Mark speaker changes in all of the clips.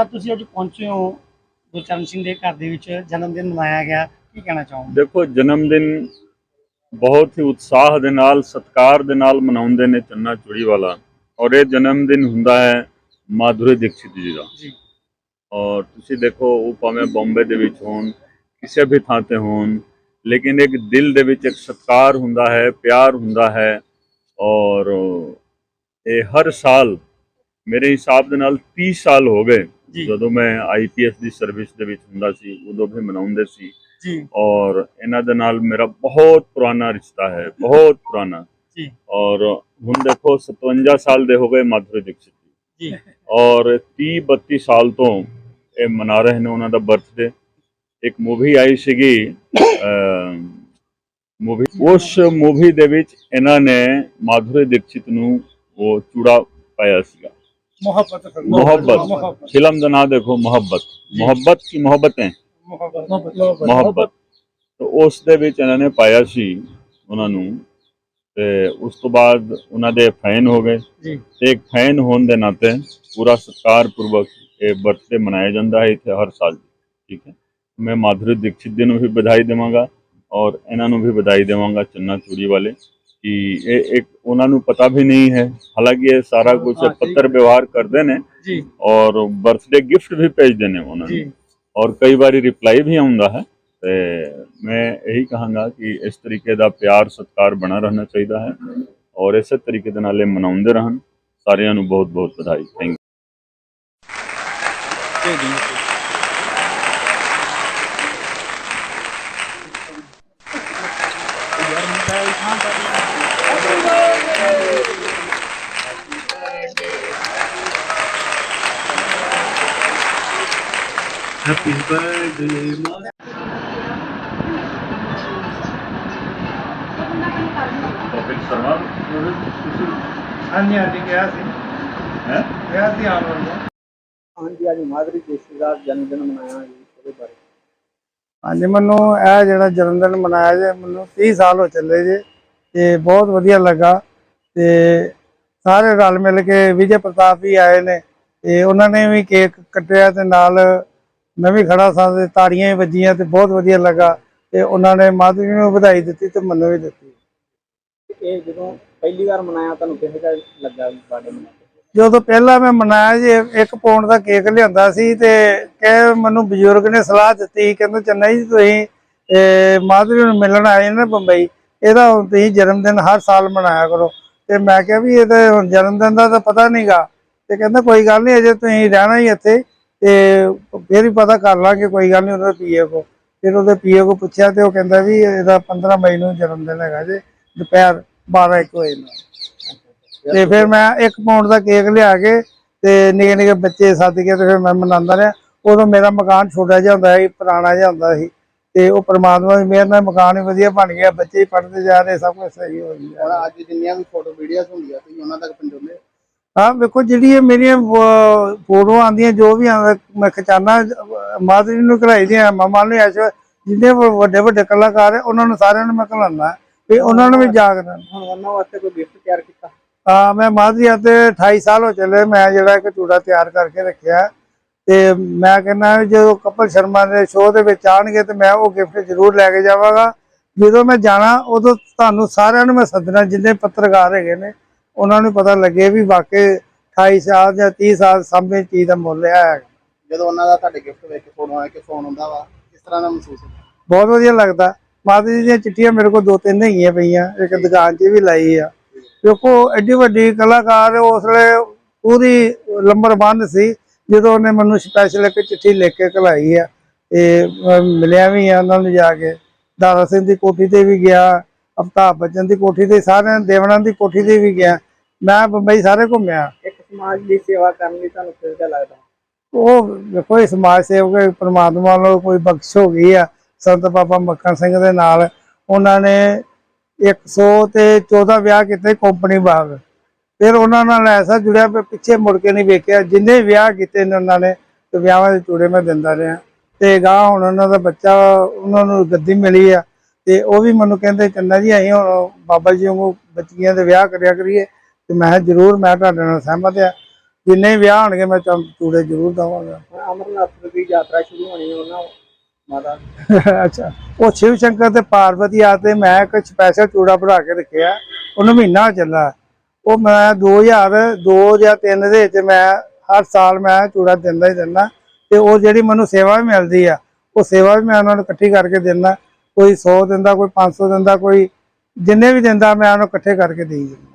Speaker 1: Sir ਤੁਸੀਂ ਅੱਜ ਪਹੁੰਚੇ ਹੋ ਗੁਰਚਰਨ ਸਿੰਘ ਦੇ ਘਰ ਦੇ ਵਿੱਚ ਜਨਮ ਦਿਨ ਮਨਾਇਆ ਗਿਆ। ਕੀ ਕਹਿਣਾ ਚਾਹੋਗੇ?
Speaker 2: ਦੇਖੋ ਜਨਮ ਦਿਨ ਬਹੁਤ ਹੀ ਉਤਸ਼ਾਹ ਦੇ ਨਾਲ ਸਤਕਾਰ ਦੇ ਨਾਲ ਮਨਾਉਂਦੇ ਨੇ ਚੰਨਾ ਚੂੜੀ ਵਾਲਾ। ਔਰ ਇਹ ਜਨਮ ਦਿਨ ਹੁੰਦਾ ਹੈ ਮਾਧੁਰੀ ਦੀਕਸ਼ਿਤ ਜੀ ਦਾ।
Speaker 1: ਜੀ।
Speaker 2: ਔਰ ਤੁਸੀਂ ਦੇਖੋ ਉਹ ਭਾਵੇਂ ਬੰਬੇ ਦੇ ਵਿੱਚ ਹੋਣ ਕਿਸੇ ਵੀ ਥਾਂ ਤੇ ਹੋਣ ਲੇਕਿਨ ਇੱਕ ਦਿਲ ਦੇ ਵਿੱਚ ਇੱਕ ਸਤਕਾਰ ਹੁੰਦਾ ਹੈ ਪਿਆਰ ਹੁੰਦਾ ਹੈ। ਔਰ ਇਹ ਹਰ ਸਾਲ ਮੇਰੇ ਹਿਸਾਬ ਦੇ ਨਾਲ 30 ਸਾਲ ਹੋ ਗਏ ਜਦੋਂ ਮੈਂ ਆਈਪੀਐਸ ਦੀ ਸਰਵਿਸ ਦੇ ਵਿੱਚ ਹੁੰਦਾ ਸੀ ਉਦੋਂ ਵੀ ਮਨਾਉਂਦੇ ਸੀ।
Speaker 1: ਜੀ।
Speaker 2: ਔਰ ਇਹਨਾਂ ਦੇ ਨਾਲ ਮੇਰਾ ਬਹੁਤ ਪੁਰਾਣਾ ਰਿਸ਼ਤਾ ਹੈ ਬਹੁਤ ਪੁਰਾਣਾ।
Speaker 1: ਜੀ।
Speaker 2: ਔਰ ਹੁਣ ਦੇਖੋ 57 ਸਾਲ ਦੇ ਹੋ ਗਏ ਮਾਧੁਰੀ ਦੀਕਸ਼ਿਤ ਜੀ। ਔਰ 30 32 ਸਾਲ ਤੋਂ ਇਹ ਮਨਾ ਰਹੇ ਨੇ ਉਹਨਾਂ ਦਾ ਬਰਥਡੇ ਇੱਕ ਮੂਵੀ ਆਈ ਸੀਗੀ ਮੂਵੀ ਉਸ ਮੂਵੀ ਦੇ ਵਿੱਚ ਇਹਨਾਂ ਨੇ ਮਾਧੁਰੀ ਦੀਕਸ਼ਿਤ ਨੂੰ ਉਹ ਚੂੜਾ ਪਾਇਆ ਸੀਗਾ।
Speaker 1: ਮੁਹੱਬਤ
Speaker 2: ਮੁਹੱਬਤ ਫਿਲਮ ਦਾ ਨਾਮ ਦੇਖੋ ਮੁਹੱਬਤ ਮੁਹੱਬਤ ਕੀ ਮੁਹੱਬਤ ਹੈ ਮੁਹੱਬਤ ਤੇ ਉਸ ਦੇ ਵਿੱਚ ਇਹਨਾਂ ਨੇ ਪਾਇਆ ਸੀ ਉਹਨਾਂ ਨੂੰ ਤੇ ਉਸ ਤੋਂ ਬਾਅਦ ਉਹਨਾਂ ਦੇ ਫੈਨ ਹੋ ਗਏ
Speaker 1: ਜੀ
Speaker 2: ਤੇ ਇੱਕ ਫੈਨ ਹੋਣ ਦੇ ਨਾਤੇ ਪੂਰਾ ਸਤਿਕਾਰ ਪੂਰਵਕ ਇਹ ਬਰਥਡੇ ਮਨਾਇਆ ਜਾਂਦਾ ਹੈ ਇੱਥੇ ਹਰ ਸਾਲ ਠੀਕ ਹੈ ਮੈਂ ਮਾਧੁਰੀ ਦੀਕਸ਼ਿਤ ਜੀ ਨੂੰ ਵੀ ਵਧਾਈ ਦੇਵਾਂਗਾ ਔਰ ਇਹਨਾਂ ਨੂੰ ਵੀ ਵਧਾਈ ਦੇਵਾਂਗਾ ਚੰਨਾ ਚੂੜੀ ਵਾਲੇ ਕਿ ਇਹ ਇੱਕ ਉਹਨਾਂ ਨੂੰ ਪਤਾ ਵੀ ਨਹੀਂ ਹੈ। ਹਾਲਾਂਕਿ ਇਹ ਸਾਰਾ ਕੁਝ ਪੱਤਰ ਵਿਵਹਾਰ ਕਰਦੇ ਨੇ
Speaker 1: ਜੀ।
Speaker 2: ਔਰ ਬਰਥਡੇ ਗਿਫਟ ਵੀ ਭੇਜਦੇ ਨੇ ਉਹਨਾਂ
Speaker 1: ਜੀ।
Speaker 2: ਨੂੰ ਔਰ ਕਈ ਵਾਰੀ ਰਿਪਲਾਈ ਵੀ ਆਉਂਦਾ ਹੈ। ਤੇ ਮੈਂ ਇਹੀ ਕਹਾਂਗਾ ਕਿ ਇਸ ਤਰੀਕੇ ਦਾ ਪਿਆਰ ਸਤਿਕਾਰ ਬਣਾ ਰਹਿਣਾ ਚਾਹੀਦਾ ਹੈ ਔਰ ਇਸੇ ਤਰੀਕੇ ਦੇ ਨਾਲ ਇਹ ਮਨਾਉਂਦੇ ਰਹਿਣ। ਸਾਰਿਆਂ ਨੂੰ ਬਹੁਤ ਬਹੁਤ ਵਧਾਈ ਥੈਂਕ ਸ਼ਰਮਾ
Speaker 1: ਹਾਂਜੀ ਹਾਂਜੀ ਕਿਹਾ ਸੀ।
Speaker 2: ਹੈ?
Speaker 1: ਕਿਹਾ ਸੀ ਆਉਣ ਵਾਲਾ
Speaker 3: ਹਾਂਜੀ ਅੱਜ ਮਾਧੁਰੀ ਦੀਕਸ਼ਿਤ ਦਾ ਜਨਮ ਦਿਨ ਮਨਾਇਆ ਜੀ ਉਹਦੇ ਬਾਰੇ।
Speaker 4: ਹਾਂਜੀ ਮੈਨੂੰ ਇਹ ਜਿਹੜਾ ਜਨਮ ਦਿਨ ਮਨਾਇਆ ਜੇ ਮੈਨੂੰ 30 ਸਾਲ ਹੋ ਚੱਲੇ ਜੇ ਤੇ ਬਹੁਤ ਵਧੀਆ ਲੱਗਾ। ਤੇ ਸਾਰੇ ਰਲ ਮਿਲ ਕੇ ਵਿਜੇ ਪ੍ਰਤਾਪ ਵੀ ਆਏ ਨੇ ਤੇ ਉਹਨਾਂ ਨੇ ਵੀ ਕੇਕ ਕੱਟਿਆ ਤੇ ਨਾਲ ਮੈਂ ਵੀ ਖੜਾ ਸਾਂ ਤੇ ਤਾੜੀਆਂ ਵੱਜੀਆਂ ਤੇ ਬਹੁਤ ਵਧੀਆ ਲੱਗਾ ਤੇ ਉਹਨਾਂ ਨੇ ਮਾਧੁਰੀ ਨੂੰ ਵਧਾਈ ਦਿੱਤੀ ਤੇ ਮੈਨੂੰ ਵੀ ਦਿੱਤੀ।
Speaker 3: ਇਹ ਜਦੋਂ ਪਹਿਲੀ ਵਾਰ ਮਨਾਇਆ ਤੁਹਾਨੂੰ ਕਿਹੋ ਜਿਹਾ ਲੱਗਾ ਵੀ ਬਰਥਡੇ ਮਨਾ ਕੇ
Speaker 4: ਜਦੋਂ ਪਹਿਲਾਂ ਮੈਂ ਮਨਾਇਆ ਜੀ ਇੱਕ ਪੌਂਡ ਦਾ ਕੇਕ ਲਿਆਂਦਾ ਸੀ ਤੇ ਕਹੇ ਮੈਨੂੰ ਬਜ਼ੁਰਗ ਨੇ ਸਲਾਹ ਦਿੱਤੀ ਕਹਿੰਦੇ ਚੰਨਾ ਜੀ ਤੁਸੀਂ ਮਾਧੁਰੀ ਨੂੰ ਮਿਲਣ ਆਏ ਨੇ ਬੰਬਈ ਇਹਦਾ ਹੁਣ ਤੁਸੀਂ ਜਨਮ ਦਿਨ ਹਰ ਸਾਲ ਮਨਾਇਆ ਕਰੋ। ਤੇ ਮੈਂ ਕਿਹਾ ਵੀ ਇਹ ਤਾਂ ਹੁਣ ਜਨਮ ਦਿਨ ਦਾ ਤਾਂ ਪਤਾ ਨਹੀਂਗਾ ਤੇ ਕਹਿੰਦਾ ਕੋਈ ਗੱਲ ਨਹੀਂ ਅਜੇ ਤੁਸੀਂ ਰਹਿਣਾ ਹੀ ਇੱਥੇ। ਤੇ ਫਿਰ ਹੀ ਪਤਾ ਕਰ ਲਾਂਗੇ, ਕੋਈ ਗੱਲ ਨਹੀਂ ਉਹਦੇ ਪੀਏ ਕੋ। ਫਿਰ ਉਹਦੇ ਪੀਏ ਕੋ ਪੁੱਛਿਆ ਤੇ ਉਹ ਕਹਿੰਦਾ ਵੀ ਇਹਦਾ 15 ਮਈ ਨੂੰ ਜਨਮ ਦਿਨ ਹੈਗਾ ਜੇ, ਦੁਪਹਿਰ 12 1 ਵਜੇ ਨੂੰ। ਤੇ ਫਿਰ ਮੈਂ ਇੱਕ ਪਾਉਂਡ ਦਾ ਕੇਕ ਲਿਆ ਕੇ ਤੇ ਨਿੱਕੇ ਨਿੱਕੇ ਬੱਚੇ ਸੱਦ ਕੇ ਤੇ ਫਿਰ ਮੈਂ ਮਨਾਉਂਦਾ ਰਿਹਾ। ਉਦੋਂ ਮੇਰਾ ਮਕਾਨ ਛੋਟਾ ਜਿਹਾ ਹੁੰਦਾ ਸੀ, ਪੁਰਾਣਾ ਜਿਹਾ ਹੁੰਦਾ ਸੀ। ਤੇ ਉਹ ਪ੍ਰਮਾਤਮਾ ਦੀ ਮਿਹਰ ਨਾਲ ਮਕਾਨ ਵੀ ਵਧੀਆ ਬਣ ਗਿਆ, ਬੱਚੇ ਹੀ ਪੜ੍ਹਦੇ ਜਾ ਰਹੇ, ਸਭ ਕੁਝ ਸਹੀ ਹੋ ਗਿਆ।
Speaker 3: ਹੁਣ ਅੱਜ ਜਿੰਨੀਆਂ ਵੀ ਫੋਟੋ, ਵੀਡੀਓਜ਼ ਹੁੰਦੀਆਂ, ਤੁਸੀਂ ਉਹਨਾਂ ਤੱਕ ਪਹੁੰਚਾਉਂਦੇ ਹੋ?
Speaker 4: ਵੇਖੋ ਜਿਹੜੀ ਇਹ ਮੇਰੀਆਂ ਫੋਟੋਆਂ ਆਉਂਦੀਆਂ ਜੋ ਵੀ ਆਉਂਦਾ ਮੈਂ ਖਿਚਾਣਾ ਮਾਧੁਰੀ ਨੂੰ ਘਲਾਈ ਦੀਆਂ ਮਾਮਾ ਨੂੰ ਐਸ ਜਿੰਨੇ ਵੱਡੇ ਵੱਡੇ ਕਲਾਕਾਰ ਹੈ ਉਹਨਾਂ ਨੂੰ ਸਾਰਿਆਂ ਨੂੰ ਮੈਂ ਘਲਾਉਂਦਾ ਵੀ ਉਹਨਾਂ ਨੂੰ ਵੀ ਜਾਗਦਾ
Speaker 3: ਹੁਣ ਉਹਨਾਂ ਵਾਸਤੇ ਕੋਈ ਗਿਫਟ ਤਿਆਰ ਕੀਤਾ?
Speaker 4: ਹਾਂ ਮੈਂ ਮਾਧਰੀ ਤੇ 28 ਸਾਲ ਹੋ ਚੱਲੇ ਮੈਂ ਜਿਹੜਾ ਇੱਕ ਚੂੜਾ ਤਿਆਰ ਕਰਕੇ ਰੱਖਿਆ ਤੇ ਮੈਂ ਕਹਿੰਦਾ ਜਦੋਂ ਕਪਲ ਸ਼ਰਮਾ ਦੇ ਸ਼ੋਅ ਦੇ ਵਿੱਚ ਆਣਗੇ ਤੇ ਮੈਂ ਉਹ ਗਿਫਟ ਜ਼ਰੂਰ ਲੈ ਕੇ ਜਾਵਾਂਗਾ। ਜਦੋਂ ਮੈਂ ਜਾਣਾ ਉਦੋਂ ਤੁਹਾਨੂੰ ਸਾਰਿਆਂ ਨੂੰ ਮੈਂ ਸੱਦਣਾ ਜਿੰਨੇ ਪੱਤਰਕਾਰ ਹੈਗੇ ਨੇ। ਉਹਨਾਂ ਨੂੰ ਪਤਾ ਲੱਗੇ ਵੀ ਵਾਕਈ 28 ਸਾਲ ਜਾਂ 30 ਸਾਲ ਸਾਹਮਣੇ ਚੀਜ਼ ਦਾ ਮੁੱਲ ਹੈ
Speaker 3: ਜਦੋਂ ਉਹਨਾਂ ਦਾ ਤੁਹਾਡੇ ਗਿਫਟ ਵੇਖ ਕੇ ਫੋਟੋ ਆ ਕੇ ਫੋਨ ਹੁੰਦਾ ਵਾ ਕਿਸ ਤਰ੍ਹਾਂ ਦਾ ਮਹਿਸੂਸ ਹੁੰਦਾ?
Speaker 4: ਬਹੁਤ ਵਧੀਆ ਲੱਗਦਾ। ਮਾਤਾ ਜੀ ਦੀਆਂ ਚਿੱਠੀਆਂ ਮੇਰੇ ਕੋਲ ਦੋ ਤਿੰਨ ਹੈਗੀਆਂ ਪਈਆਂ ਇੱਕ ਦੁਕਾਨ 'ਚ ਵੀ ਲਾਈ ਆ। ਦੇਖੋ ਐਡੀ ਵੱਡੀ ਕਲਾਕਾਰ ਉਸ ਵੇਲੇ ਪੂਰੀ ਲੰਬਰ ਬੰਦ ਸੀ ਜਦੋਂ ਉਹਨੇ ਮੈਨੂੰ ਸਪੈਸ਼ਲ ਇੱਕ ਚਿੱਠੀ ਲਿਖ ਕੇ ਘਲਾਈ ਆ ਤੇ ਮਿਲਿਆ ਵੀ ਆ ਉਹਨਾਂ ਨੂੰ ਜਾ ਕੇ। ਦਾਰਾ ਸਿੰਘ ਦੀ ਕੋਠੀ ਤੇ ਵੀ ਗਿਆ ਅਵਤਾਰ ਬੱਚਨ ਦੀ ਕੋਠੀ ਤੇ ਸਾਰਿਆਂ ਦੇਵਣਾ ਦੀ ਕੋਠੀ ਤੇ ਵੀ ਗਿਆ। ਮੈਂ ਬੰਬਈ ਸਾਰੇ ਘੁੰਮਿਆ।
Speaker 3: ਇੱਕ ਸਮਾਜ ਦੀ ਸੇਵਾ ਕਰਨ ਲਈ ਤੁਹਾਨੂੰ ਕਿਹੋ ਜਿਹਾ ਲੱਗਦਾ?
Speaker 4: ਉਹ ਇਹ ਸਮਾਜ ਸੇਵਕ ਪ੍ਰਮਾਤਮਾ ਵੱਲੋਂ ਕੋਈ ਬਖਸ਼ ਹੋ ਗਈ ਆ। ਸੰਤ ਬਾਬਾ ਮੱਖਣ ਸਿੰਘ ਦੇ ਨਾਲ ਉਹਨਾਂ ਨੇ 100 ਤੇ 14 ਵਿਆਹ ਕੀਤੇ ਕੰਪਨੀ ਬਾਗ ਫਿਰ ਉਹਨਾਂ ਨਾਲ ਐਸਾ ਜੁੜਿਆ ਪਿੱਛੇ ਮੁੜ ਕੇ ਨਹੀਂ ਵੇਖਿਆ। ਜਿੰਨੇ ਵਿਆਹ ਕੀਤੇ ਨੇ ਉਹਨਾਂ ਨੇ ਤੇ ਵਿਆਹਾਂ ਦੇ ਚੂੜੇ ਮੈਂ ਦਿੰਦਾ ਰਿਹਾ। ਤੇ ਗਾਂ ਹੁਣ ਉਹਨਾਂ ਦਾ ਬੱਚਾ ਉਹਨਾਂ ਨੂੰ ਗੱਦੀ ਮਿਲੀ ਆ। ਤੇ ਉਹ ਵੀ ਮੈਨੂੰ ਕਹਿੰਦੇ ਚੰਨਾ ਜੀ ਅਸੀਂ ਹੁਣ ਬਾਬਾ ਜੀ ਵਾਂਗੂ ਬੱਚੀਆਂ ਦੇ ਵਿਆਹ ਕਰਿਆ ਕਰੀਏ। ਤੇ ਮੈਂ ਜ਼ਰੂਰ ਮੈਂ ਤੁਹਾਡੇ ਨਾਲ ਸਹਿਮਤ ਆ ਜਿੰਨੇ ਵਿਆਹ ਹੋਣਗੇ ਮੈਂ ਤੁਹਾਨੂੰ ਚੂੜੇ ਜ਼ਰੂਰ ਦਵਾਂਗਾ।
Speaker 3: ਅਮਰਨਾਥ ਦੀ ਯਾਤਰਾ ਸ਼ੁਰੂ ਹੋਣੀ ਉਹਨਾਂ ਮਾਤਾ।
Speaker 4: ਅੱਛਾ। ਉਹ ਸ਼ਿਵ ਸ਼ੰਕਰ ਤੇ ਪਾਰਵਤੀ ਆ ਤੇ ਮੈਂ ਇੱਕ ਸਪੈਸ਼ਲ ਚੂੜਾ ਬਣਾ ਕੇ ਰੱਖਿਆ। ਉਹਨੂੰ ਮਹੀਨਾ ਚੱਲਾ। ਉਹ ਮੈਂ 2002 ਜਾਂ 3 ਦੇ ਵਿੱਚ ਮੈਂ ਹਰ ਸਾਲ ਮੈਂ ਚੂੜਾ ਦਿੰਦਾ ਹੀ ਦਿੰਦਾ। ਤੇ ਉਹ ਜਿਹੜੀ ਮੈਨੂੰ ਸੇਵਾ ਵੀ ਮਿਲਦੀ ਆ ਉਹ ਸੇਵਾ ਵੀ ਮੈਂ ਉਹਨਾਂ ਨੂੰ ਇਕੱਠੀ ਕਰਕੇ ਦਿੰਦਾ। ਕੋਈ 100 ਦਿੰਦਾ ਕੋਈ 500 ਦਿੰਦਾ ਕੋਈ ਜਿੰਨੇ ਵੀ ਦਿੰਦਾ ਮੈਂ ਉਹਨੂੰ ਇਕੱਠੇ ਕਰਕੇ ਦੇਈ ਜਾਂਦਾ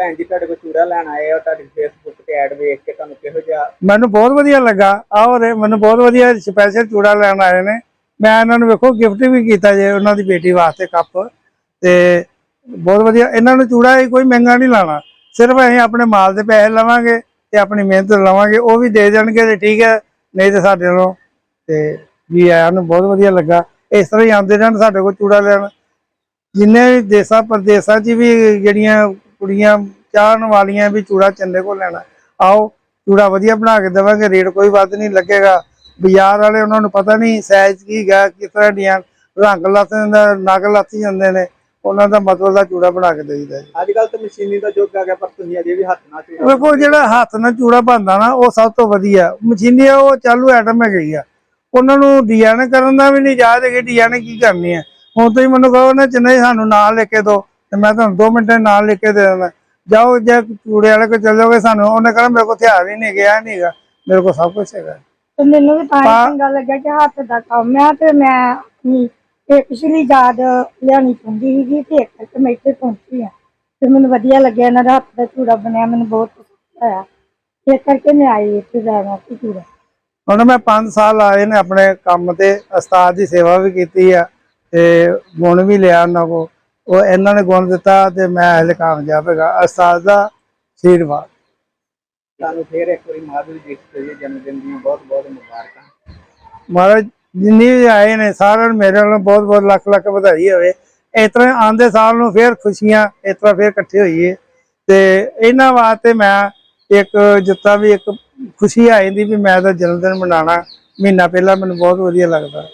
Speaker 3: ਭੈਣ ਜੀ ਤੁਹਾਡੇ ਕੋਲ ਚੂੜਾ ਲੈਣ ਆਏ ਆ, ਤੁਹਾਡੀ ਫੇਸਬੁੱਕ ਤੇ ਐਡ ਵੇਖ ਕੇ ਤੁਹਾਨੂੰ ਕਿਹੋ ਜਿਹਾ
Speaker 4: ਮੈਨੂੰ ਬਹੁਤ ਵਧੀਆ ਲੱਗਾ। ਆਹ ਮੈਨੂੰ ਬਹੁਤ ਵਧੀਆ ਸਪੈਸ਼ਲ ਚੂੜਾ ਲੈਣ ਆਏ ਨੇ। ਮੈਂ ਇਹਨਾਂ ਨੂੰ ਵੇਖੋ ਗਿਫਟ ਵੀ ਕੀਤਾ ਜੇ ਉਹਨਾਂ ਦੀ ਬੇਟੀ ਵਾਸਤੇ ਕੱਪ ਤੇ ਬਹੁਤ ਵਧੀਆ। ਇਹਨਾਂ ਨੂੰ ਚੂੜਾ ਹੀ ਕੋਈ ਮਹਿੰਗਾ ਨਹੀਂ ਲਾਣਾ। ਸਿਰਫ ਅਸੀਂ ਆਪਣੇ ਮਾਲ ਦੇ ਪੈਸੇ ਲਵਾਂਗੇ ਤੇ ਆਪਣੀ ਮਿਹਨਤ ਲਵਾਂਗੇ। ਉਹ ਵੀ ਦੇ ਦੇਣਗੇ ਤੇ ਠੀਕ ਹੈ, ਨਹੀਂ ਤੇ ਸਾਡੇ ਨੂੰ ਤੇ ਵੀ ਆਇਆਂ ਨੂੰ ਬਹੁਤ ਵਧੀਆ ਲੱਗਾ। ਇਸ ਤਰ੍ਹਾਂ ਹੀ ਆਉਂਦੇ ਰਹਿਣ ਸਾਡੇ ਕੋਲ ਚੂੜਾ ਲੈਣ। ਜਿੰਨੇ ਵੀ ਦੇਸਾਂ ਪ੍ਰਦੇਸਾਂ 'ਚ ਵੀ ਜਿਹੜੀਆਂ ਕੁੜੀਆਂ ਚਾਹਣ ਵਾਲੀਆਂ ਵੀ ਚੂੜਾ ਚੰਦੇ ਕੋਲ ਲੈਣਾ। ਆਓ ਚੂੜਾ ਵਧੀਆ ਬਣਾ ਕੇ ਦੇਵਾਂਗੇ ਰੇਟ ਕੋਈ ਵੱਧ ਨਹੀਂ ਲੱਗੇਗਾ। ਬਾਜ਼ਾਰ ਵਾਲੇ ਉਹਨਾਂ ਨੂੰ ਪਤਾ ਨਹੀਂ ਸਾਈਜ਼ ਕੀ ਗਾ ਕਿਸ ਤਰ੍ਹਾਂ ਦੀਆਂ ਰੰਗ ਲੱਥ ਦਾ ਨਗ ਲੱਥ ਜਾਂਦੇ ਨੇ। ਉਹਨਾਂ ਦਾ ਮਤਲਬ ਦਾ ਚੂੜਾ ਬਣਾ ਕੇ ਦੇਈਦਾ
Speaker 3: ਅੱਜ ਕੱਲ ਤਾਂ ਮਸ਼ੀਨੀ ਦਾ ਯੁੱਗ ਆ ਗਿਆ ਪਰ ਤੁਸੀਂ ਅਜੇ ਵੀ ਹੱਥ ਨਾਲ ਚੂੜਾ
Speaker 4: ਵੇਖੋ ਜਿਹੜਾ ਹੱਥ ਨਾਲ ਚੂੜਾ ਬਣਦਾ ਨਾ ਉਹ ਸਭ ਤੋਂ ਵਧੀਆ। ਮਸ਼ੀਨੀ ਉਹ ਚਾਲੂ ਆਈਟਮ ਹੈਗੀ ਆ। ਉਹਨਾਂ ਨੂੰ ਡਿਜ਼ਾਈਨ ਕਰਨ ਦਾ ਵੀ ਨਹੀਂ ਯਾਦ ਹੈਗੀ ਡਿਜ਼ਾਈਨ ਕੀ ਕਰਨੀ ਹੈ ਹੁਣ ਤੁਸੀਂ ਮੈਨੂੰ ਕਹੋ ਨਾ ਚੰਨੇ ਸਾਨੂੰ ਨਾਲ ਲਿਖ ਕੇ ਦਿਓ। ਤੇ ਮੈਂ ਤੁਹਾਨੂੰ 2 ਮਿੰਟਾਂ ਨਾਲ ਲਿਖ ਕੇ ਦੇ ਦਿੰਦਾ। ਜਾਓ ਜੇ ਚੂੜੇ ਵਾਲੇ ਕੋਲ ਚੱਲ ਜਾਓਗੇ ਸਾਨੂੰ ਉਹਨੇ ਕਹਿਣਾ ਮੇਰੇ ਕੋਲ ਹਥਿਆਰ ਹੀ ਨਹੀਂ ਗਿਆ ਨਹੀਂ ਹੈਗਾ। ਮੇਰੇ ਕੋਲ ਸਭ ਕੁਝ ਹੈਗਾ।
Speaker 5: ਤੇ ਮੈਨੂੰ ਵੀ ਤਾਂ ਹੀ ਚੰਗਾ ਲੱਗਿਆ ਕਿ ਹੱਥ ਦਾ ਕੰਮ ਆ ਤੇ ਮੈਂ ਇਹ ਪਿਛਲੀ ਯਾਦ ਲਿਆਉਣੀ ਚਾਹੁੰਦੀ ਸੀਗੀ ਤੇ ਇੱਕ ਮੈਂ ਇੱਥੇ ਪਹੁੰਚੀ ਆ। ਤੇ ਮੈਨੂੰ ਵਧੀਆ ਲੱਗਿਆ ਇਹਨਾਂ ਦਾ ਹੱਥ ਦਾ ਚੂੜਾ ਬਣਿਆ ਮੈਨੂੰ ਬਹੁਤ ਪਸੰਦ ਆਇਆ। ਇਸ ਕਰਕੇ ਮੈਂ ਆਈ ਇੱਥੇ ਲੈਣਾ ਸੀ ਚੂੜਾ
Speaker 4: ਹੁਣ ਮੈਂ 5 ਸਾਲ ਆਏ ਨੇ ਆਪਣੇ ਕੰਮ ਤੇ ਉਸਤਾਦ ਦੀ ਸੇਵਾ ਵੀ ਕੀਤੀ ਆ ਤੇ ਗੁਣ ਵੀ ਲਿਆ ਉਹਨਾਂ ਕੋ ਉਹ ਇਹਨਾਂ ਨੇ ਗੁਣ ਦਿੱਤਾ ਤੇ ਮੈਂ ਹਲੇ ਕਾਮਯਾਬ ਹੈਗਾ। ਉਸਤਾਦ ਦਾ ਆਸ਼ੀਰਵਾਦ
Speaker 3: ਤੁਹਾਨੂੰ ਫੇਰ ਇੱਕ ਵਾਰੀ ਦੀਕਸ਼ਿਤ ਜੀ ਜਨਮ ਦਿਨ ਦੀਆਂ ਬਹੁਤ ਬਹੁਤ ਮੁਬਾਰਕਾਂ।
Speaker 4: ਮਹਾਰਾਜ ਜਿੰਨੀ ਵੀ ਆਏ ਨੇ ਸਾਰਿਆਂ ਨੂੰ ਮੇਰੇ ਵੱਲੋਂ ਬਹੁਤ ਬਹੁਤ ਲੱਖ ਲੱਖ ਵਧਾਈ ਹੋਵੇ। ਇਸ ਤਰ੍ਹਾਂ ਆਂਦੇ ਸਾਲ ਨੂੰ ਫੇਰ ਖੁਸ਼ੀਆਂ ਇਸ ਤਰ੍ਹਾਂ ਫੇਰ ਇਕੱਠੇ ਹੋਈਏ। ਤੇ ਇਹਨਾਂ ਵਾਸਤੇ ਮੈਂ ਇੱਕ ਜਿੱਤਾ ਵੀ ਇੱਕ ਖੁਸ਼ੀ ਆ ਜਾਂਦੀ ਵੀ ਮੈਂ ਤਾਂ ਜਨਮ ਦਿਨ ਮਨਾਉਣਾ ਮਹੀਨਾ ਪਹਿਲਾਂ ਮੈਨੂੰ ਬਹੁਤ ਵਧੀਆ ਲੱਗਦਾ।